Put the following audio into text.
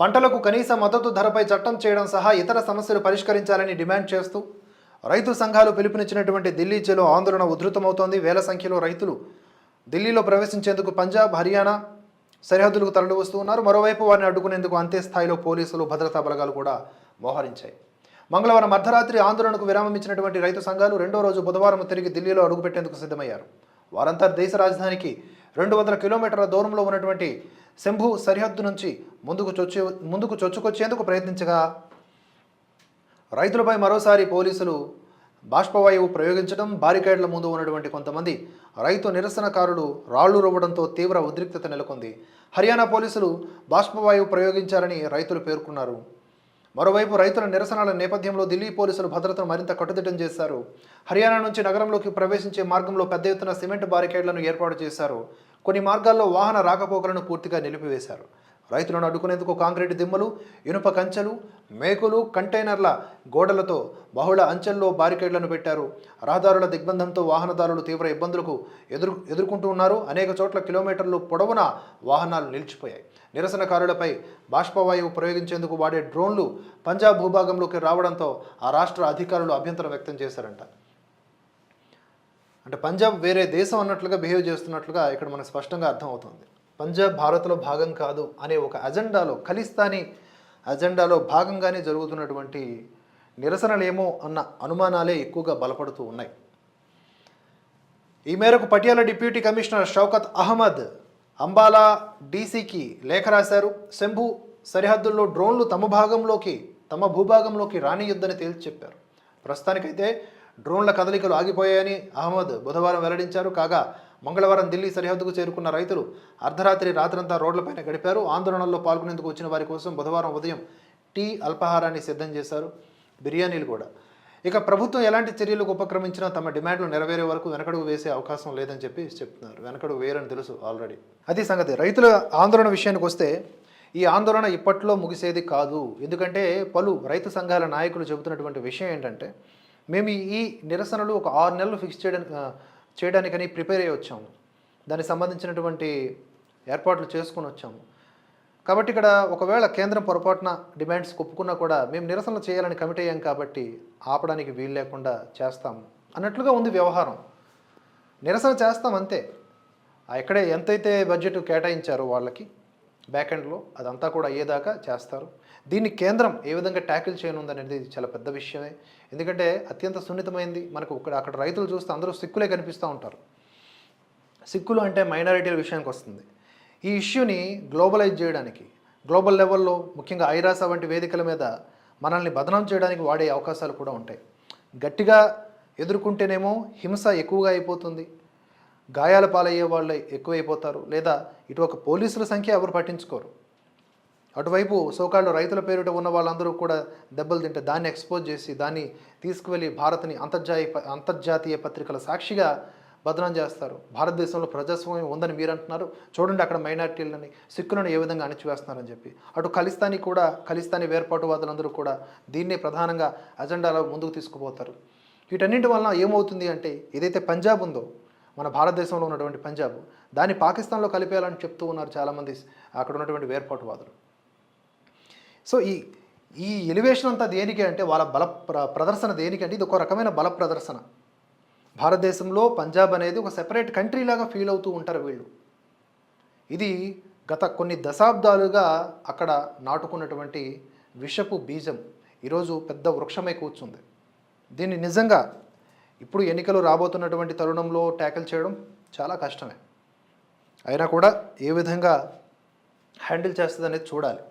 పంటలకు కనీస మద్దతు ధరపై చట్టం చేయడం సహా ఇతర సమస్యలు పరిష్కరించాలని డిమాండ్ చేస్తూ రైతు సంఘాలు పిలుపునిచ్చినటువంటి ఢిల్లీ చేలో ఆందోళన ఉధృతమవుతోంది. వేల సంఖ్యలో రైతులు ఢిల్లీలో ప్రవేశించేందుకు పంజాబ్ హర్యానా సరిహద్దులకు తరలి వస్తూ ఉన్నారు. మరోవైపు వారిని అడ్డుకునేందుకు అంతే స్థాయిలో పోలీసులు భద్రతా బలగాలు కూడా మోహరించాయి. మంగళవారం అర్ధరాత్రి ఆందోళనకు విరామం ఇచ్చినటువంటి రైతు సంఘాలు రెండో రోజు బుధవారం తిరిగి ఢిల్లీలో అడుగుపెట్టేందుకు సిద్ధమయ్యారు. వారంతా దేశ రాజధానికి రెండు వందల కిలోమీటర్ల దూరంలో ఉన్నటువంటి శంభు సరిహద్దు నుంచి ముందుకు చొచ్చు ముందుకు చొచ్చుకొచ్చేందుకు ప్రయత్నించగా రైతులపై మరోసారి పోలీసులు బాష్పవాయువు ప్రయోగించడం బారికేడ్ల ముందు ఉన్నటువంటి కొంతమంది రైతు నిరసనకారులు రాళ్ళు రువ్వడంతో తీవ్ర ఉద్రిక్తత నెలకొంది. హర్యానా పోలీసులు బాష్పవాయువు ప్రయోగించారని రైతులు పేర్కొన్నారు. మరోవైపు రైతుల నిరసనల నేపథ్యంలో ఢిల్లీ పోలీసులు భద్రతను మరింత కట్టుదిట్టం చేశారు. హర్యానా నుంచి నగరంలోకి ప్రవేశించే మార్గంలో పెద్ద ఎత్తున సిమెంట్ బారికేడ్లను ఏర్పాటు చేశారు. కొన్ని మార్గాల్లో వాహన రాకపోకలను పూర్తిగా నిలిపివేశారు. రైతులను అడ్డుకునేందుకు కాంక్రీట్ దిమ్మలు ఇనుప కంచెలు మేకులు కంటైనర్ల గోడలతో బహుళ అంచెల్లో బారికేడ్లను పెట్టారు. రహదారుల దిగ్బంధంతో వాహనదారులు తీవ్ర ఇబ్బందులకు ఎదురు ఎదుర్కొంటూ ఉన్నారు. అనేక చోట్ల కిలోమీటర్లు పొడవున వాహనాలు నిలిచిపోయాయి. నిరసనకారులపై బాష్పవాయువు ప్రయోగించేందుకు వాడే డ్రోన్లు పంజాబ్ భూభాగంలోకి రావడంతో ఆ రాష్ట్ర అధికారులు అభ్యంతరం వ్యక్తం చేశారంట. అంటే పంజాబ్ వేరే దేశం అన్నట్లుగా బిహేవ్ చేస్తున్నట్లుగా ఇక్కడ మనకు స్పష్టంగా అర్థమవుతుంది. పంజాబ్ భారత్లో భాగం కాదు అనే ఒక అజెండాలో ఖలిస్తానీ అజెండాలో భాగంగానే జరుగుతున్నటువంటి నిరసనలేమో అన్న అనుమానాలే ఎక్కువగా బలపడుతూ ఉన్నాయి. ఈ మేరకు పటియాల డిప్యూటీ కమిషనర్ షౌకత్ అహ్మద్ అంబాలా డీసీకి లేఖ రాశారు. శంభు సరిహద్దుల్లో డ్రోన్లు తమ భాగంలోకి తమ భూభాగంలోకి రానియొద్దని తేల్చి చెప్పారు. ప్రస్తుతానికైతే డ్రోన్ల కదలికలు ఆగిపోయాయని అహ్మద్ బుధవారం వెల్లడించారు. కాగా మంగళవారం ఢిల్లీ సరిహద్దుకు చేరుకున్న రైతులు అర్ధరాత్రి రాత్రంతా రోడ్లపైన గడిపారు. ఆందోళనలో పాల్గొనేందుకు వచ్చిన వారి కోసం బుధవారం ఉదయం టీ అల్పాహారాన్ని సిద్ధం చేశారు. బిర్యానీలు కూడా. ఇక ప్రభుత్వం ఎలాంటి చర్యలకు ఉపక్రమించినా తమ డిమాండ్లు నెరవేరే వరకు వెనకడుగు వేసే అవకాశం లేదని చెప్పి చెప్తున్నారు. వెనకడుగు వేరని తెలుసు ఆల్రెడీ. అది సంగతి రైతుల ఆందోళన విషయానికి వస్తే ఈ ఆందోళన ఇప్పట్లో ముగిసేది కాదు. ఎందుకంటే పలు రైతు సంఘాల నాయకులు చెబుతున్నటువంటి విషయం ఏంటంటే మేము ఈ నిరసనలు ఒక ఆరు నెలలు ఫిక్స్ చేయడానికి చేయడానికని ప్రిపేర్ అయ్యి వచ్చాము. దానికి సంబంధించినటువంటి ఏర్పాట్లు చేసుకొని వచ్చాము. కాబట్టి ఇక్కడ ఒకవేళ కేంద్రం పొరపాటున డిమాండ్స్ ఒప్పుకున్నా కూడా మేము నిరసనలు చేయాలని కమిట్ అయ్యాం కాబట్టి ఆపడానికి వీలు లేకుండా చేస్తాము అన్నట్లుగా ఉంది వ్యవహారం. నిరసన చేస్తాం అంతే. ఎక్కడే ఎంతైతే బడ్జెట్ కేటాయించారో వాళ్ళకి బ్యాక్ ఎండ్లో అదంతా కూడా అయ్యేదాకా చేస్తారు. దీన్ని కేంద్రం ఏ విధంగా ట్యాకిల్ చేయనుందనేది చాలా పెద్ద విషయమే. ఎందుకంటే అత్యంత సున్నితమైంది. మనకు ఇక్కడ అక్కడ రైతులు చూస్తే అందరూ సిక్కులే కనిపిస్తూ ఉంటారు. సిక్కులు అంటే మైనారిటీల విషయానికి వస్తుంది. ఈ ఇష్యూని గ్లోబలైజ్ చేయడానికి గ్లోబల్ లెవెల్లో ముఖ్యంగా ఐరాస వంటి వేదికల మీద మనల్ని బదనాం చేయడానికి వాడే అవకాశాలు కూడా ఉంటాయి. గట్టిగా ఎదుర్కొంటేనేమో హింస ఎక్కువగా అయిపోతుంది. గాయాల పాలయ్యే వాళ్ళు ఎక్కువైపోతారు లేదా ఇటు ఒక పోలీసుల సంఖ్య ఎవరు పట్టించుకోరు. అటువైపు సోకాళ్ళు రైతుల పేరిట ఉన్న వాళ్ళందరూ కూడా దెబ్బలు తింటే దాన్ని ఎక్స్పోజ్ చేసి దాన్ని తీసుకువెళ్ళి భారత్ని అంతర్జాతీయ అంతర్జాతీయ పత్రికల సాక్షిగా బదనం చేస్తారు. భారతదేశంలో ప్రజాస్వామ్యం ఉందని మీరు అంటున్నారు చూడండి అక్కడ మైనార్టీలని సిక్కులను ఏ విధంగా అణిచివేస్తున్నారని చెప్పి. అటు ఖలిస్తానీ కూడా ఖలిస్తానీ వేర్పాటువాదులందరూ కూడా దీన్నే ప్రధానంగా అజెండాలో ముందుకు తీసుకుపోతారు. వీటన్నింటి వలన ఏమవుతుంది అంటే ఏదైతే పంజాబ్ ఉందో మన భారతదేశంలో ఉన్నటువంటి పంజాబ్ దాన్ని పాకిస్తాన్లో కలిపేయాలని చెప్తూ ఉన్నారు చాలామంది అక్కడ ఉన్నటువంటి వేర్పాటువాదులు. సో ఈ ఈ ఎలివేషన్ అంతా దేనికి అంటే వాళ్ళ బల ప్ర ప్రదర్శన దేనికి అంటే ఇది ఒక రకమైన బల ప్రదర్శన. భారతదేశంలో పంజాబ్ అనేది ఒక సెపరేట్ కంట్రీ లాగా ఫీల్ అవుతూ ఉంటారు వీళ్ళు. ఇది గత కొన్ని దశాబ్దాలుగా అక్కడ నాటుకున్నటువంటి విషపు బీజం. ఈరోజు పెద్ద వృక్షమై కూర్చుంది. దీన్ని నిజంగా ఇప్పుడు ఎన్నికలు రాబోతున్నటువంటి తరుణంలో ట్యాకిల్ చేయడం చాలా కష్టమే. అయినా కూడా ఏ విధంగా హ్యాండిల్ చేస్తుంది అనేది చూడాలి.